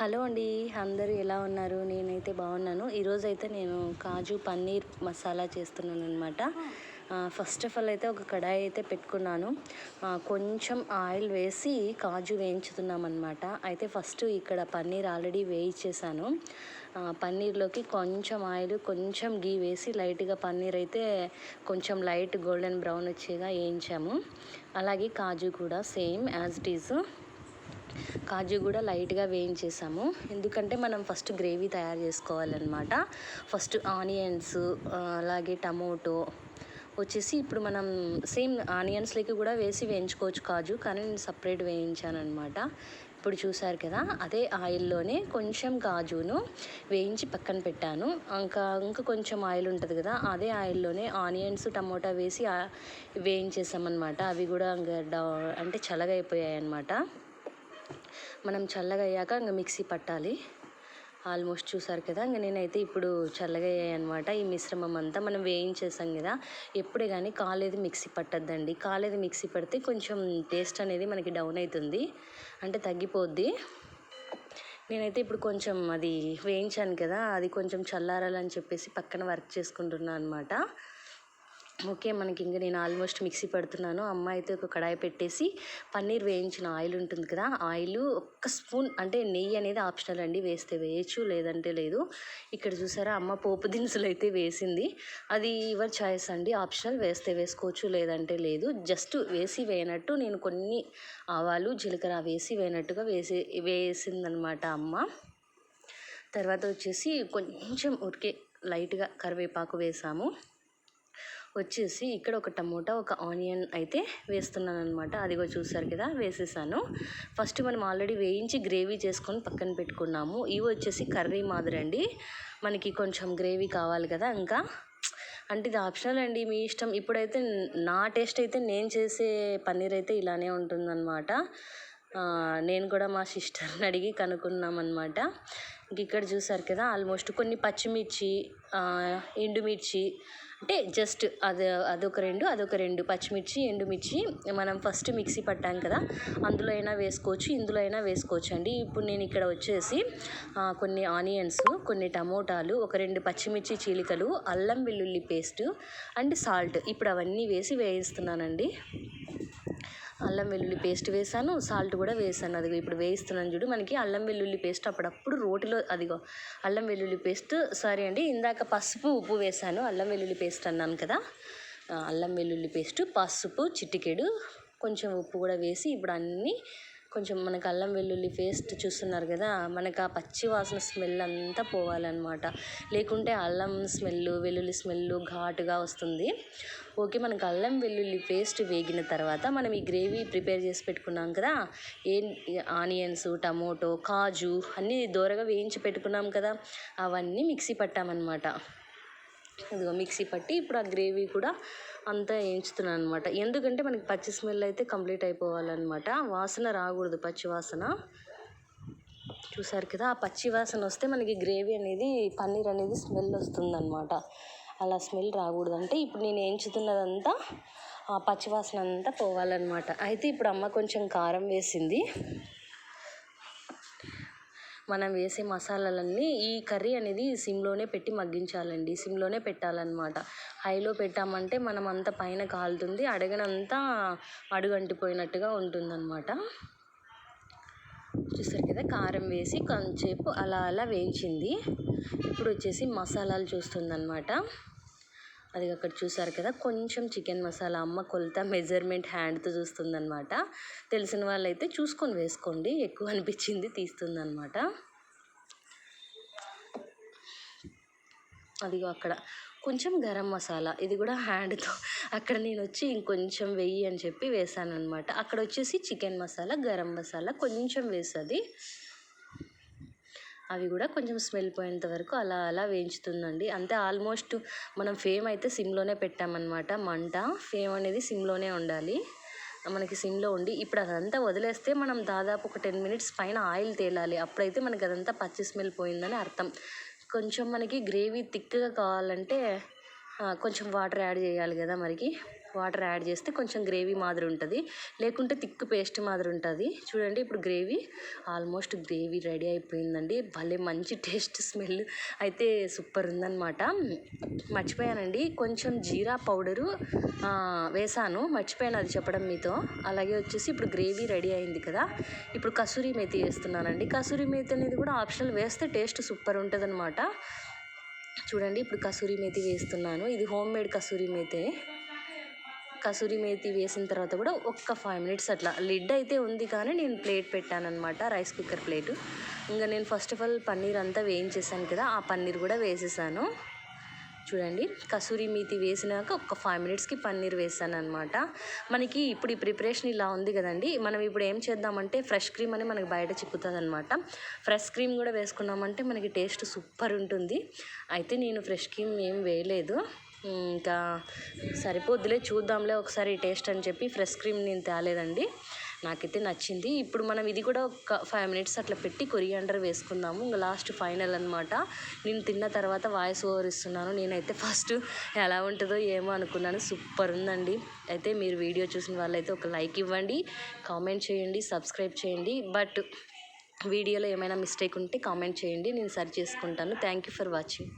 Hello అండి అందరూ ఎలా ఉన్నారు? నేనైతే బాగున్నాను. ఈరోజు అయితే నేను కాజు పన్నీర్ మసాలా చేస్తున్నాను అనమాట ఫస్ట్ ఆఫ్ ఆల్ అయితే ఒక కడాయి అయితే పెట్టుకున్నాను. కొంచెం ఆయిల్ వేసి కాజు వేయించుతున్నాం అనమాట అయితే ఫస్ట్ ఇక్కడ పన్నీర్ ఆల్రెడీ వేయించేసాను పన్నీర్లోకి కొంచెం ఆయిల్ కొంచెం గీ వేసి లైట్గా పన్నీర్ అయితే కొంచెం లైట్ గోల్డెన్ బ్రౌన్ వచ్చేగా వేయించాము. అలాగే కాజు కూడా సేమ్ యాజ్ ఇట్ ఈజ్. కాజు కూడా లైట్గా వేయించేసాము. ఎందుకంటే మనం ఫస్ట్ గ్రేవీ తయారు చేసుకోవాలన్నమాట. ఫస్ట్ ఆనియన్స్ అలాగే టమోటో వచ్చేసి ఇప్పుడు మనం సేమ్ ఆనియన్స్లోకి కూడా వేసి వేయించుకోవచ్చు కాజు కానీ నేను సపరేట్ వేయించాను అనమాట ఇప్పుడు చూసారు కదా అదే ఆయిల్లోనే కొంచెం కాజును వేయించి పక్కన పెట్టాను. ఇంకా ఇంకా కొంచెం ఆయిల్ ఉంటుంది కదా అదే ఆయిల్లోనే ఆనియన్స్ టమోటా వేసి వేయించేసామన్నమాట. అవి కూడా ఇంకా డా- అంటే చల్లగా అయిపోయాయి అన్నమాట మనం చల్లగా అయ్యాక ఇంకా మిక్సీ పట్టాలి. ఆల్మోస్ట్ చూసారు కదా ఇంకా నేనైతే ఇప్పుడు చల్లగా అనమాట ఈ మిశ్రమం అంతా. మనం వేయించేసాం కదా ఎప్పుడే కానీ కాలేదు మిక్సీ పట్టద్దండి. కాలేదు మిక్సీ పడితే కొంచెం టేస్ట్ అనేది మనకి డౌన్ అవుతుంది అంటే తగ్గిపోద్ది. నేనైతే ఇప్పుడు కొంచెం అది వేయించాను కదా అది కొంచెం చల్లారాలని చెప్పేసి పక్కన వర్క్ చేసుకుంటున్నాను అనమాట ఓకే మనకి ఇంక నేను ఆల్మోస్ట్ మిక్సీ పెడుతున్నాను. అమ్మ అయితే ఒక కడాయి పెట్టేసి పన్నీర్ వేయించిన ఆయిల్ ఉంటుంది కదా ఆయిల్ ఒక్క స్పూన్ అంటే నెయ్యి అనేది ఆప్షనల్ అండి వేస్తే వేయచ్చు లేదంటే లేదు. ఇక్కడ చూసారా అమ్మ పోపు దినుసులు అయితే వేసింది. అది యువర్ చాయిస్ అండి? ఆప్షనల్ వేస్తే వేసుకోవచ్చు లేదంటే లేదు. జస్ట్ వేసి వేయనట్టు నేను కొన్ని ఆవాలు జీలకర్ర వేసి వేయనట్టుగా వేసి వేసిందనమాట అమ్మ. తర్వాత వచ్చేసి కొంచెం ఉరికే లైట్గా కరివేపాకు వేసాము. వచ్చేసి ఇక్కడ ఒక టమోటా ఒక ఆనియన్ అయితే వేస్తున్నాను అనమాట అదిగో చూసారు కదా వేసేసాను. ఫస్ట్ మనం ఆల్రెడీ వేయించి గ్రేవీ చేసుకొని పక్కన పెట్టుకున్నాము. ఇవి వచ్చేసి కర్రీ మాదిరి అండి. మనకి కొంచెం గ్రేవీ కావాలి కదా ఇంకా. అంటే ఇది ఆప్షనల్ అండి మీ ఇష్టం. ఇప్పుడైతే నా టేస్ట్ అయితే నేను చేసే పన్నీర్ అయితే ఇలానే ఉంటుందన్నమాట. నేను కూడా మా సిస్టర్ని అడిగి కనుక్కున్నాం అనమాట ఇంక ఇక్కడ చూసారు కదా ఆల్మోస్ట్ కొన్ని పచ్చిమిర్చి ఎండుమిర్చి అంటే జస్ట్ అది అదొక రెండు అదొక రెండు. పచ్చిమిర్చి ఎండుమిర్చి. మనం ఫస్ట్ మిక్సీ పట్టాం కదా అందులో అయినా వేసుకోవచ్చు ఇందులో అయినా వేసుకోవచ్చు అండి. ఇప్పుడు నేను ఇక్కడ వచ్చేసి కొన్ని ఆనియన్స్ కొన్ని టమోటాలు ఒక రెండు పచ్చిమిర్చి చీలికలు అల్లం వెల్లుల్లి పేస్ట్ అండ్ సాల్ట్. ఇప్పుడు అవన్నీ వేసి వేయిస్తున్నానండి. అల్లం వెల్లుల్లి పేస్ట్ వేసాను సాల్ట్ కూడా వేసాను. అదిగో ఇప్పుడు వేయిస్తున్నాను చూడు మనకి అల్లం వెల్లుల్లి పేస్ట్ అప్పుడప్పుడు రోటిలో అదిగో అల్లం వెల్లుల్లి పేస్ట్. సారీ అండి ఇందాక పసుపు ఉప్పు వేసాను అల్లం వెల్లుల్లి పేస్ట్ అన్నాను కదా. అల్లం వెల్లుల్లి పేస్ట్ పసుపు చిటికెడు కొంచెం ఉప్పు కూడా వేసి ఇప్పుడు అన్నీ కొంచెం మనకు అల్లం వెల్లుల్లి పేస్ట్ చూస్తున్నారు కదా మనకు ఆ పచ్చి వాసన స్మెల్ అంతా పోవాలన్నమాట. లేకుంటే అల్లం స్మెల్ వెల్లుల్లి స్మెల్ ఘాటుగా వస్తుంది. ఓకే మనకు అల్లం వెల్లుల్లి పేస్ట్ వేగిన తర్వాత మనం ఈ గ్రేవీ ప్రిపేర్ చేసి పెట్టుకున్నాం కదా ఏం ఆనియన్స్ టమోటో కాజు అన్నీ దూరగా వేయించి పెట్టుకున్నాం కదా అవన్నీ మిక్సీ పట్టామన్నమాట. ఇదిగో మిక్సీ పట్టి ఇప్పుడు ఆ గ్రేవీ కూడా అంతా వేయించుతున్నాను అనమాట ఎందుకంటే మనకి పచ్చి స్మెల్ అయితే కంప్లీట్ అయిపోవాలన్నమాట. వాసన రాకూడదు పచ్చి వాసన. చూసారు కదా ఆ పచ్చి వాసన వస్తే మనకి గ్రేవీ అనేది పన్నీర్ అనేది స్మెల్ వస్తుందన్నమాట. అలా స్మెల్ రాకూడదు. అంటే ఇప్పుడు నేను వేయించుతున్నదంతా ఆ పచ్చి వాసన అంతా పోవాలన్నమాట. అయితే ఇప్పుడు అమ్మ కొంచెం కారం వేసింది. మనం వేసే మసాలాలన్నీ ఈ కర్రీ అనేది సిమ్లోనే పెట్టి మగ్గించాలండి. సిమ్లోనే పెట్టాలన్నమాట. హైలో పెట్టామంటే మనం అంత పైన కాలుతుంది. అడగనంతా అడుగంటిపోయినట్టుగా ఉంటుందన్నమాట. చూస్తారు కదా కారం వేసి కొంచెంసేపు అలా అలా వేయించింది. ఇప్పుడు వచ్చేసి మసాలాలు చూస్తుందన్నమాట. అది అక్కడ చూసారు కదా కొంచెం చికెన్ మసాలా అమ్మ కొలత మెజర్మెంట్ హ్యాండ్తో చూస్తుందనమాట తెలిసిన వాళ్ళైతే చూసుకొని వేసుకోండి ఎక్కువ అనిపించింది తీస్తుందనమాట అదిగో అక్కడ కొంచెం గరం మసాలా ఇది కూడా హ్యాండ్తో. అక్కడ నేను వచ్చి ఇంకొంచెం వెయ్యి అని చెప్పి వేసాను అనమాట అక్కడ వచ్చేసి చికెన్ మసాలా గరం మసాలా కొంచెం వేస్తుంది అవి కూడా కొంచెం స్మెల్ పోయేంత వరకు అలా అలా వేయించుతుందండి. అంతే ఆల్మోస్ట్ మనం ఫేమ్ అయితే సిమ్లోనే పెట్టామన్నమాట. మంట ఫేమ్ అనేది సిమ్లోనే ఉండాలి. మనకి సిమ్లో ఉండి ఇప్పుడు అదంతా వదిలేస్తే మనం దాదాపు ఒక టెన్ మినిట్స్ పైన ఆయిల్ తేలాలి. అప్పుడైతే మనకి అదంతా పచ్చి స్మెల్ పోయిందని అర్థం. కొంచెం మనకి గ్రేవీ థిక్గా కావాలంటే కొంచెం వాటర్ యాడ్ చేయాలి కదా మనకి వాటర్ యాడ్ చేస్తే కొంచెం గ్రేవీ మాదిరి ఉంటుంది. లేకుంటే థిక్ పేస్ట్ మాదిరి ఉంటుంది. చూడండి ఇప్పుడు గ్రేవీ ఆల్మోస్ట్ గ్రేవీ రెడీ అయిపోయిందండి. భలే మంచి టేస్ట్ స్మెల్ అయితే సూపర్ ఉందన్నమాట. మర్చిపోయానండి. కొంచెం జీరా పౌడరు వేసాను. మర్చిపోయాను అది చెప్పడం మీతో. అలాగే వచ్చేసి ఇప్పుడు గ్రేవీ రెడీ అయింది కదా. ఇప్పుడు కసూరి మేతి వేస్తున్నానండి. కసూరి మేతి అనేది కూడా ఆప్షనల్ వేస్తే టేస్ట్ సూపర్ ఉంటుంది చూడండి ఇప్పుడు కసూరి మేతి వేస్తున్నాను. ఇది హోమ్ మేడ్ కసూరి మేతే. కసూరి మేతి వేసిన తర్వాత కూడా ఒక్క ఫైవ్ మినిట్స్ అట్లా. లిడ్ అయితే ఉంది కానీ నేను ప్లేట్ పెట్టానమాట రైస్ కుక్కర్ ప్లేట్ ఇంకా నేను ఫస్ట్ ఆఫ్ ఆల్ పన్నీర్ అంతా వేయించేసాను కదా ఆ పన్నీర్ కూడా వేసేసాను. చూడండి కసూరి మేతి వేసినాక ఒక ఫైవ్ మినిట్స్కి పన్నీర్ వేసాను అనమాట మనకి ఇప్పుడు ఈ ప్రిపరేషన్ ఇలా ఉంది కదండి మనం ఇప్పుడు ఏం చేద్దామంటే ఫ్రెష్ క్రీమ్ అని మనకి బయట చిక్కుతుంది అనమాట ఫ్రెష్ క్రీమ్ కూడా వేసుకున్నామంటే మనకి టేస్ట్ సూపర్ ఉంటుంది. అయితే నేను ఫ్రెష్ క్రీమ్ ఏం వేయలేదు. ఇంకా సరిపోద్దులే చూద్దాంలే ఒకసారి టేస్ట్ అని చెప్పి ఫ్రెష్ క్రీమ్ నేను తేలేదండి. నాకైతే నచ్చింది. ఇప్పుడు మనం ఇది కూడా ఒక ఫైవ్ మినిట్స్ అట్లా పెట్టి కొరియాండర్ వేసుకుందాము. ఇంకా లాస్ట్ ఫైనల్ అనమాట నేను తిన్న తర్వాత వాయిస్ ఓవర్ ఇస్తున్నాను. నేనైతే ఫస్ట్ ఎలా ఉంటుందో ఏమో అనుకున్నాను. సూపర్ ఉందండి. అయితే మీరు వీడియో చూసిన వాళ్ళైతే ఒక లైక్ ఇవ్వండి కామెంట్ చేయండి సబ్స్క్రైబ్ చేయండి. బట్ వీడియోలో ఏమైనా మిస్టేక్ ఉంటే కామెంట్ చేయండి. నేను సరి చేసుకుంటాను. Thank you for watching.